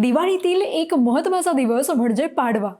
दिवाळीतील एक महत्त्वाचा दिवस म्हणजे पाडवा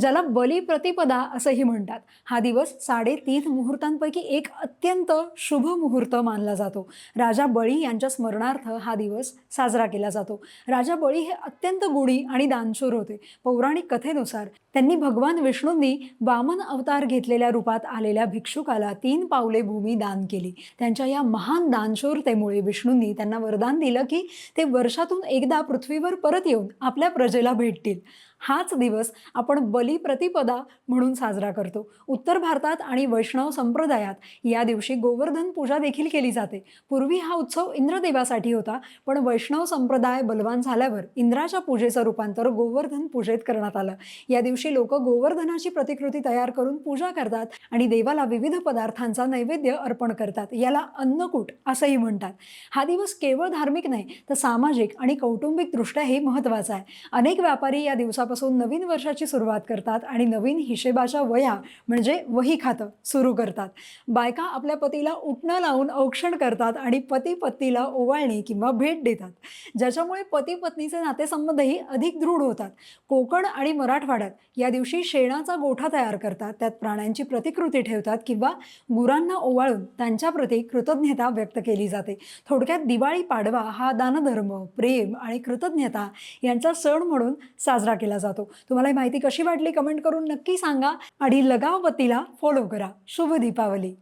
ज्याला बलिप्रतिपदा असंही म्हणतात. हा दिवस साडेतीन मुहूर्तांपैकी एक अत्यंत शुभ मुहूर्त मानला जातो. राजा बळी यांच्या स्मरणार्थ हा दिवस साजरा केला जातो. राजा बळी हे अत्यंत गुढी आणि दानशूर होते. पौराणिक कथेनुसार त्यांनी भगवान विष्णूंनी वामन अवतार घेतलेल्या रूपात आलेल्या भिक्षुकाला तीन पावले भूमी दान केली. त्यांच्या या महान दानशूरतेमुळे विष्णूंनी त्यांना वरदान दिलं की ते वर्षातून एकदा पृथ्वीवर परत येऊन आपल्या प्रजेला भेटतील. हाच दिवस आपण बलिप्रतिपदा म्हणून साजरा करतो. उत्तर भारतात आणि वैष्णव संप्रदायात या दिवशी गोवर्धन पूजा देखील केली जाते. पूर्वी हा उत्सव इंद्रदेवासाठी होता पण वैष्णव संप्रदाय बलवान झाल्यावर इंद्राच्या पूजेचं रूपांतर गोवर्धन पूजेत करण्यात आलं. या दिवशी लोक गोवर्धनाची प्रतिकृती तयार करून पूजा करतात आणि देवाला विविध पदार्थांचा नैवेद्य अर्पण करतात. याला अन्नकूट असंही म्हणतात. हा दिवस केवळ धार्मिक नाही तर सामाजिक आणि कौटुंबिकदृष्ट्याही महत्त्वाचा आहे. अनेक व्यापारी या दिवसा वर्षापासून नवीन वर्षाची सुरुवात करतात आणि नवीन हिशेबाच्या वया म्हणजे वही खातं सुरू करतात. बायका आपल्या पतीला उठणं लावून औक्षण करतात आणि पती पत्नीला ओवाळणी किंवा भेट देतात. ज्याच्यामुळे पती पत्नीचे नातेसंबंधही अधिक दृढ होतात. कोकण आणि मराठवाड्यात या दिवशी शेणाचा गोठा तयार करतात. त्यात प्राण्यांची प्रतिकृती ठेवतात किंवा गुरांना ओवाळून त्यांच्याप्रती कृतज्ञता व्यक्त केली जाते. थोडक्यात दिवाळी पाडवा हा दानधर्म प्रेम आणि कृतज्ञता यांचा सण म्हणून साजरा केला जातो. तुम्हाला ही माहिती कशी वाटली? कमेंट करून नक्की सांगा आणि लगावतीला फॉलो करा. शुभ दीपावली.